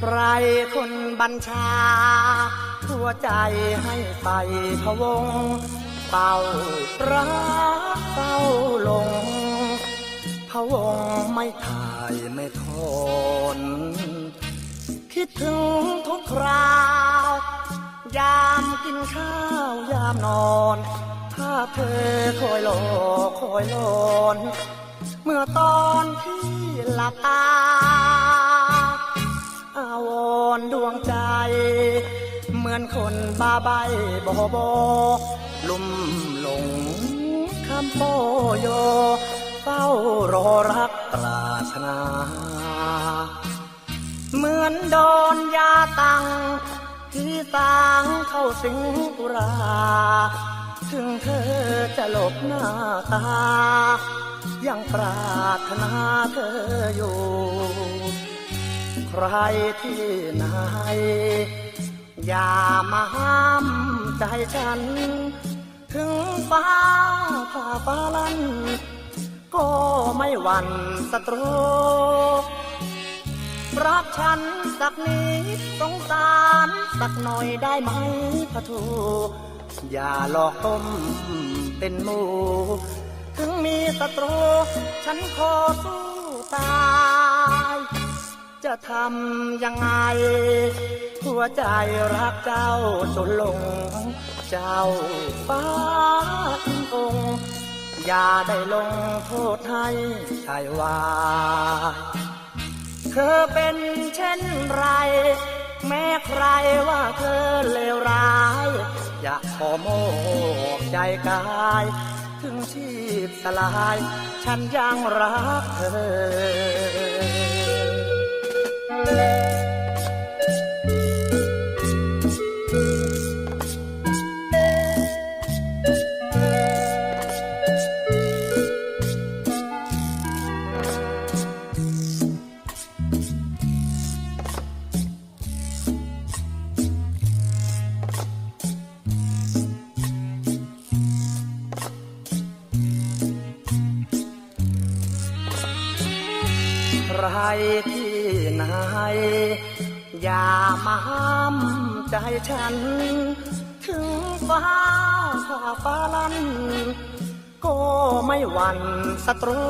ใครคนบัญชาหัวใจให้ไปพวง เป่ารักเฝ้า ไม่ถ่ายไม่ทน คิดถึงทุกคราว ยามกินข้าวยามนอนถ้าเธอคอยรอคอยลอนเมื่อตอนที่หลับตาอาวรณ์ดวงใจ เหมือนคนบ้าใบบอบอลุ่มหลงคำโปโย สางเข้าสิงอุรา ถึงเธอจะหลบหน้าตา ยังปรารถนาเธออยู่ ใครที่ไหน อย่ามาห้ามใจฉัน ถึงฟ้าผ่าฟ้าลัน ก็ไม่หวั่นสตรู รักฉันสักนิดสงสารสักหน่อยได้ไหมพะทูอย่าหลอกต้มเป็นหมูถึงมีศัตรูฉันขอสู้ตาย จะทำยังไง หัวใจรักเจ้าจนลง เจ้าฟ้าอินองค์อย่าได้ลงโทษให้ชายวา ธอเป็นเช่นไร แม้ใครว่าเธอเลวร้าย อยากขอโมกใจกาย ถึงชีพสลาย ฉันยังรักเธอ ใครที่ไหน อย่ามาห้ามใจฉัน ถึงฟ้าผ่าฟ้าลัน ก็ไม่หวั่นศัตรู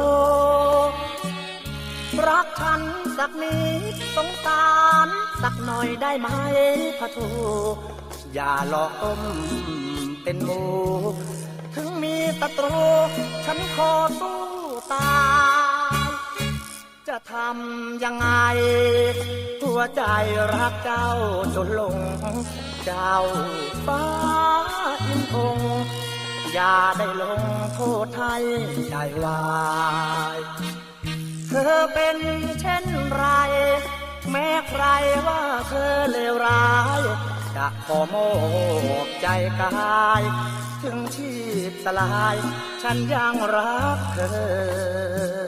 รักฉันสักนิดสงสารสักหน่อยได้ไหมพะทูอย่าหลอกต้มเป็นหมูถึงมีศัตรู ฉันขอสู้ตาย จะทำยังไง หัวใจรักเจ้าจนหลง เจ้าฟ้าอินองอย่าได้ลงโทษให้ใจวาย เธอเป็นเช่นไร แม้ใครว่าเธอเลวร้าย จะขอโมกใจกาย ถึงชีพสลาย ฉันยังรักเธอ